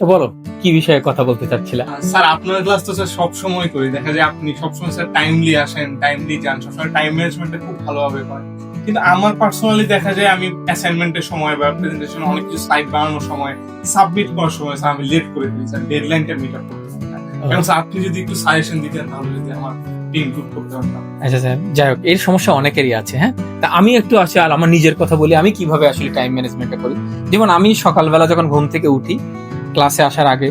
তো বলো কি বিষয়ে কথা বলতে চাচ্ছিলা? স্যার আপনার ক্লাস তো স্যার সবসময় করি। দেখা যায় আপনি সবসময় স্যার টাইমলি আসেন টাইমলি যান। সবসময় টাইম ম্যানেজমেন্টটা খুব ভালোভাবে করেন। কিন্তু আমার পার্সোনালি দেখা যায় আমি অ্যাসাইনমেন্টের সময় বা প্রেজেন্টেশন অনেক কিছু স্লাইড বানানোর সময় সাবমিট করার সময় স্যার আমি লেট করে দিই স্যার। ডেডলাইনটা মিট আপ করতে কারণ স্যার আপনি যদি একটু সাজেশন দিতেন তাহলে যদি আমার আচ্ছা স্যার যাই হোক এর সমস্যা অনেকেরই আছে হ্যাঁ? তা আমি একটু আসলে আর আমার নিজের কথা বলি আমি কীভাবে আসলে টাইম ম্যানেজমেন্টটা করি? যেমন আমি সকালবেলা যখন ঘুম থেকে উঠি ক্লাসে আসার আগে,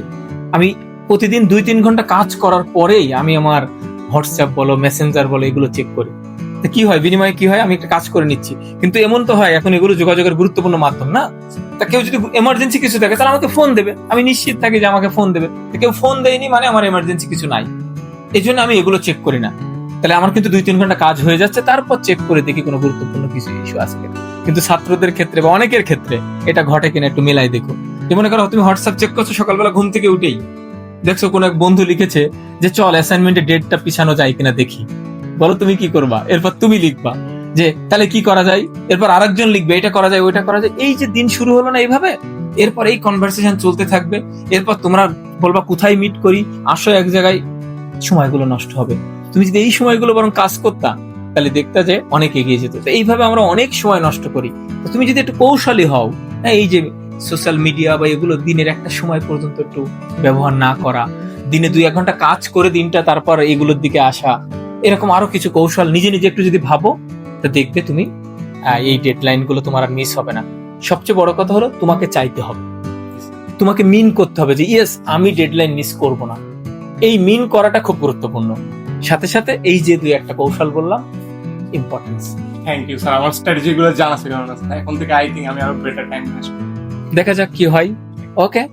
আমি প্রতিদিন দুই, তিন ঘণ্টা কাজ করার পরেই আমি আমার হোয়াটসঅ্যাপ বলো মেসেঞ্জার বলো, এগুলো চেক করি। কি হয়? বিনিময়ে কি হয়? আমি একটা কাজ করে নিচ্ছি। কিন্তু এমন তো হয়, এখন এগুলো যোগাযোগের গুরুত্বপূর্ণ মাধ্যম, না? তা কেউ যদি এমার্জেন্সি কিছু থাকে, তাহলে আমাকে ফোন দেবে। আমি নিশ্চিত থাকি যে আমাকে ফোন দেবে। কেউ ফোন দেয়নি মানে আমার এমার্জেন্সি কিছু নাই। এই জন্য আমি এগুলো চেক করি না। তাহলে আমার কিন্তু দুই, তিন ঘণ্টা কাজ হয়ে যাচ্ছে, তারপর চেক করে দেখি কোনো গুরুত্বপূর্ণ কিছু ইস্যু আছে কিন্তু ছাত্রদের ক্ষেত্রে বা অনেকের ক্ষেত্রে এটা ঘটে কিনা একটু মেলাই দেখো যে মনে করো, তুমি হোয়াটসঅ্যাপ চেক করছ, সকালবেলা ঘুম থেকে উঠেই। দেখছ, কোনো এক বন্ধু লিখেছে যে, চল অ্যাসাইনমেন্টের ডেটটা পিছানো যায় কিনা দেখি। বলো, তুমি কি করবা? এরপর তুমি লিখবা যে, তাহলে কি করা যায়? এরপর আরেকজন লিখবে, এটা করা যায়, ওইটা করা যায়। এই যে, দিন শুরু হলো না এইভাবে? এরপর এই কনভারসেশন চলতে থাকবে। এরপর তোমরা বলবা, কোথায় মিট করি? আসো এক জায়গায়। সময়গুলো নষ্ট হবে। তুমি যদি এই সময়গুলো বরং কাজ করতা, তাহলে দেখতা যে, অনেক এগিয়ে যেত। এইভাবে আমরা অনেক সময় নষ্ট করি। তুমি যদি একটু কৌশলী হও হ্যাঁ এই যে সোশ্যাল মিডিয়া বা এগুলো দিনের একটা সময় পর্যন্ত একটু ব্যবহার না করা, দিনে দুই এক ঘণ্টা কাজ করে দিনটা তারপর এগুলোর দিকে আসা, এরকম আরও কিছু কৌশল নিজে নিজে একটু যদি ভাবো, তো দেখবে তুমি এই ডেডলাইনগুলো তোমার আর মিস হবে না। সবচেয়ে বড় কথা হলো তোমাকে চাইতে হবে। তোমাকে মিন করতে হবে যে ইয়েস আমি ডেডলাইন মিস করব না। এই মিন করাটা খুব গুরুত্বপূর্ণ। সাথে সাথে এই যে দুই একটা কৌশল বললাম ইম্পর্টেন্স থ্যাংক ইউ স্যার আমার স্ট্র্যাটেজি গুলো জানা ছিল না। এখন থেকে আই থিঙ্ক আমি আরও বেটার টাইম ম্যানেজ দেখা যাক কি হয়। ওকে